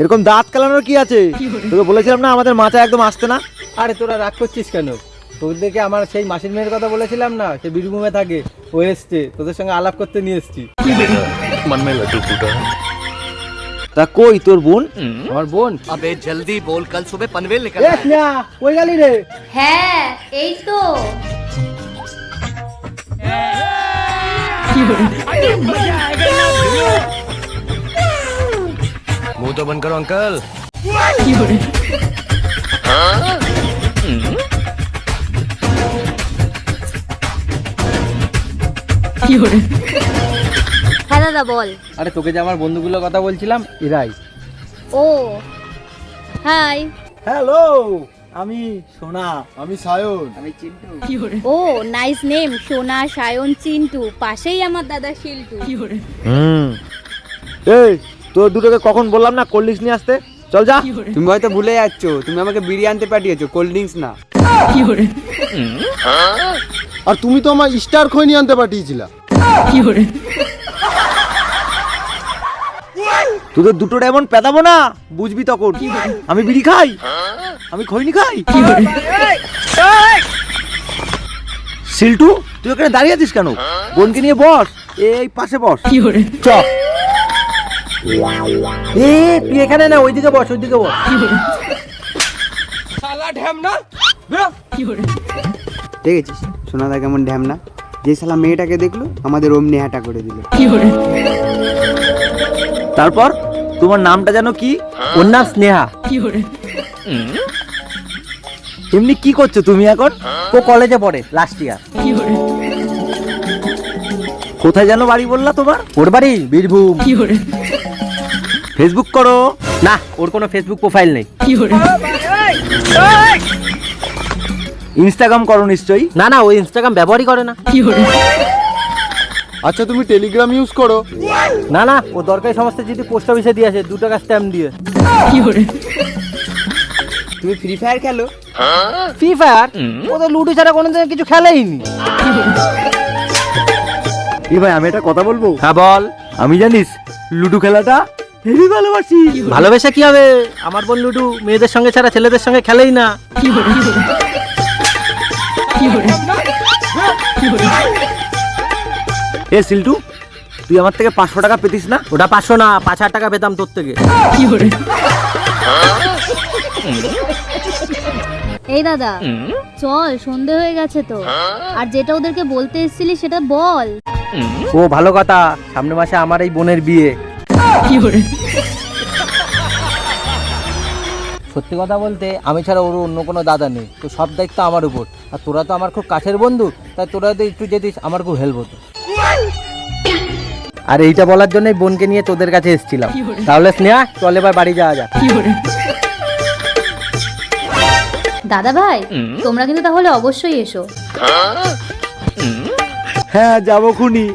এরকম দাঁত কালানোর কি আছে? তোকে বলেছিলাম না আমাদের মাথা একদম আসতে না? আরে তোরা রাগ করছিস কেন? তোর দেখে আমার সেই মাসির মেয়ের কথা বলেছিলাম না? সে বীরভূমে থাকে ও এসছে তোদের সঙ্গে আলাপ করতে নিয়ে এসছি। তা কই তোর বোন? আমার বোন। আবে জলদি বল কাল সুবে পনভেল নিকল এ স্নেহা কই রে? হ্যাঁ এই তো। কি বল আরে মজা আ গেল। तो बंद करो अंकल হ্যাঁ দাদা বল আরে তোকে যে আমার বন্ধুগুলোর কথা বলছিলাম এরাই ও হাই হ্যালো আমি সোনা আমি সায়ন আমি চিন্টু ও নাইস নেম সোনা সায়ন চিন্টু পাশেই আমার দাদা শিল্টু হুম এই তোর দুটোকে কখন বললাম না? কোল্ড ড্রিঙ্কস নিয়ে আসতে। চল যা। তুমি হয়তো ভুলে যাচ্ছ। তুমি আমাকে বিরিয়ানি আনতে পাঠিয়েছো কোল্ড ড্রিঙ্কস না। আর তুমি তো আমার স্টার খৈনি আনতে পাঠিয়েছিলা। তোদের দুটোর এমন পেদাবো না। বুঝবি তখন। আমি বিড়ি খাই। আমি খৈনি খাই। সিল্টু তুই ওখানে দাঁড়িয়ে আছিস কেন? বোনকে নিয়ে বস। এই পাশে বস। চ। এ তুই এখানে না ওইদিকে বস ওইদিকে বস। দেখেছিস সোনাদা কেমন ঢ্যামনা? যে শালা মেয়েটাকে দেখল আমাদের অমনি হাঁটা করে দিল। তারপর তোমার নামটা যেন কি? ওর নাম স্নেহা। এমনি কি করছ তুমি এখন? ও কলেজে পড়ে লাস্ট ইয়ার কোথায় যেন বাড়ি বললা তোমার? ওর বাড়ি বীরভূম। ফেসবুক করো। না ওর কোনো ফেসবুক প্রোফাইল নেই। ইনস্টাগ্রাম করো? নিশ্চয়ই। না না ও ইনস্টাগ্রাম ব্যবহারই করে না। আচ্ছা তুমি টেলিগ্রাম ইউজ করো। না না ও দরকারি সমস্ত যদি পোস্ট অফিসে দিয়ে আসে দু টাকা স্ট্যাম্প দিয়ে। তুমি ফ্রি ফায়ার খেলো? ফ্রি ফায়ার ও তো লুডো ছাড়া কোনোদিন কিছু খেলেইনি। এ ভাই আমি একটা কথা বলব? হ্যাঁ বল। আমি জানিস লুডো খেলাটা হেভি ভালোবাসি। ভালোবাসা কি হবে? আমার বোন লুডু মেয়েদের সঙ্গে ছাড়া ছেলেদের সঙ্গে খেলেই না। এ সিল্টু তুই আমার থেকে পাঁচশো টাকা পেতিস না? ওটা পাঁচশো না পাঁচ হাজার টাকা পেতাম তোর থেকে। এই দাদা চল সন্ধে হয়ে গেছে তো। আর যেটা ওদেরকে বলতে এসেছিলি সেটা বল। ও ভালো কথা। সামনের মাসে আমার এই বোনের বিয়ে। সত্যি কথা বলতে আমি ছাড়া ওর অন্য কোনো দাদা নেই। তো সব দায়িত্ব আমার উপর। আর তোরা তো আমার খুব কাছের বন্ধু তাই তোরা যদি একটু যেতিস আমার খুব হেল্প হতো। আর এইটা বলার জন্যই বোনকে নিয়ে তোদের কাছে এসেছিলাম। তাহলে স্নেহা চল এবার বাড়ি যাওয়া যাক। দাদা ভাই তোমরা কিন্তু তাহলে অবশ্যই এসো। হ্যাঁ যাব খুনি।